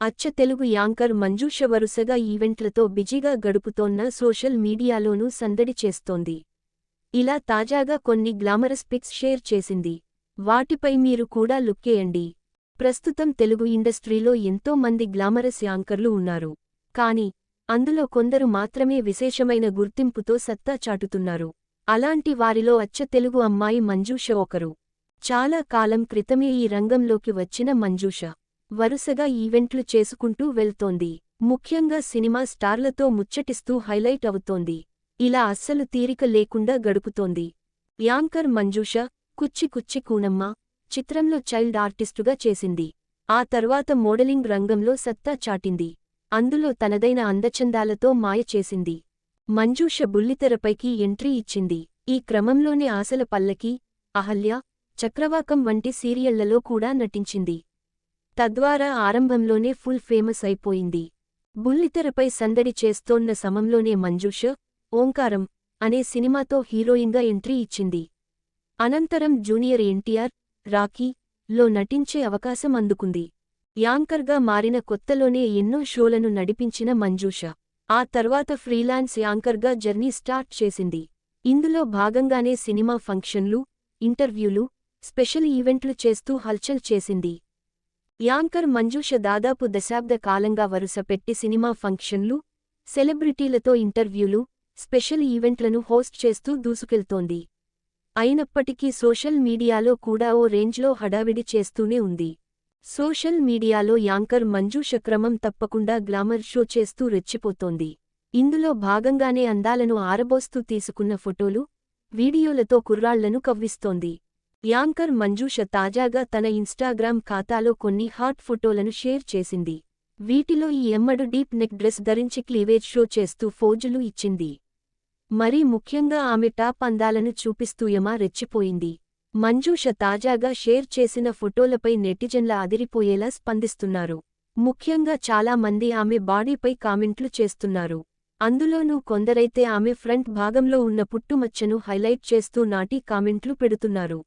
అచ్చ తెలుగు యాంకర్ మంజూష వరుసగా ఈవెంట్లతో బిజీగా గడుపుతోన్న సోషల్ మీడియాలోనూ సందడి చేస్తోంది. ఇలా తాజాగా కొన్ని గ్లామరస్ పిక్స్ షేర్ చేసింది. వాటిపై మీరు కూడా లుక్కేయండి ప్రస్తుతం తెలుగు ఇండస్ట్రీలో ఎంతో మంది గ్లామరస్ యాంకర్లు ఉన్నారు. కాని అందులో కొందరు మాత్రమే విశేషమైన గుర్తింపుతో సత్తా చాటుతున్నారు. అలాంటి వారిలో అచ్చ తెలుగు అమ్మాయి మంజూష ఒకరు. చాలా కాలం క్రితమే ఈ రంగంలోకి వచ్చిన మంజూష వరుసగా ఈవెంట్లు చేసుకుంటూ వెళ్తోంది. ముఖ్యంగా సినిమా స్టార్లతో ముచ్చటిస్తూ హైలైట్ అవుతోంది. ఇలా అస్సలు తీరిక లేకుండా గడుపుతోంది. యాంకర్ మంజూష కుచ్చి కుచ్చి కూనమ్మ చిత్రంలో చైల్డ్ ఆర్టిస్టుగా చేసింది. ఆ తర్వాత మోడలింగ్ రంగంలో సత్తా చాటింది. అందులో తనదైన అందచందాలతో మాయ చేసింది. మంజూష బుల్లితెరపైకి ఎంట్రీ ఇచ్చింది. ఈ క్రమంలోనే ఆశల పల్లకి అహల్య చక్రవాకం వంటి సీరియళ్ళలో కూడా నటించింది. తద్వారా ఆరంభంలోనే ఫుల్ ఫేమస్ అయిపోయింది. బుల్లితెరపై సందడి చేస్తోన్న సమంలోనే మంజూష ఓంకారం అనే సినిమాతో హీరోయిన్గా ఎంట్రీ ఇచ్చింది. అనంతరం జూనియర్ ఎన్టీఆర్ రాకీ లో నటించే అవకాశం అందుకుంది. యాంకర్గా మారిన కొత్తలోనే ఎన్నో షోలను నడిపించిన మంజూష ఆ తర్వాత ఫ్రీలాన్స్ యాంకర్గా జర్నీ స్టార్ట్ చేసింది. ఇందులో భాగంగానే సినిమా ఫంక్షన్లు ఇంటర్వ్యూలు స్పెషల్ ఈవెంట్లు చేస్తూ హల్చల్ చేసింది. యాంకర్ మంజూష దాదాపు దశాబ్ద కాలంగా వరుసపెట్టి సినిమా ఫంక్షన్లు సెలబ్రిటీలతో ఇంటర్వ్యూలు స్పెషల్ ఈవెంట్లను హోస్ట్ చేస్తూ దూసుకెళ్తోంది. అయినప్పటికీ సోషల్ మీడియాలో కూడా ఓ రేంజ్లో హడావిడి చేస్తూనే ఉంది. సోషల్ మీడియాలో యాంకర్ మంజూష క్రమం తప్పకుండా గ్లామర్ షో చేస్తూ రెచ్చిపోతోంది. ఇందులో భాగంగానే అందాలను ఆరబోస్తూ తీసుకున్న ఫోటోలు వీడియోలతో కుర్రాళ్ళను కవ్విస్తోంది. యాంకర్ మంజూష తాజాగా తన ఇన్స్టాగ్రామ్ ఖాతాలో కొన్ని హాట్ ఫోటోలను షేర్ చేసింది. వీటిలో ఈ ఎమ్మడు డీప్ నెక్ డ్రెస్ ధరించి క్లీవేజ్ షో చేస్తూ ఫోజులు ఇచ్చింది. మరీ ముఖ్యంగా ఆమె టాప్ అందాలను చూపిస్తూ యమా రెచ్చిపోయింది. మంజూష తాజాగా షేర్ చేసిన ఫోటోలపై నెటిజన్ల అదిరిపోయేలా స్పందిస్తున్నారు. ముఖ్యంగా చాలా మంది ఆమె బాడీపై కామెంట్లు చేస్తున్నారు. అందులోనూ కొందరైతే ఆమె ఫ్రంట్ భాగంలో ఉన్న పుట్టుమచ్చను హైలైట్ చేస్తూ నాటి కామెంట్లు పెడుతున్నారు.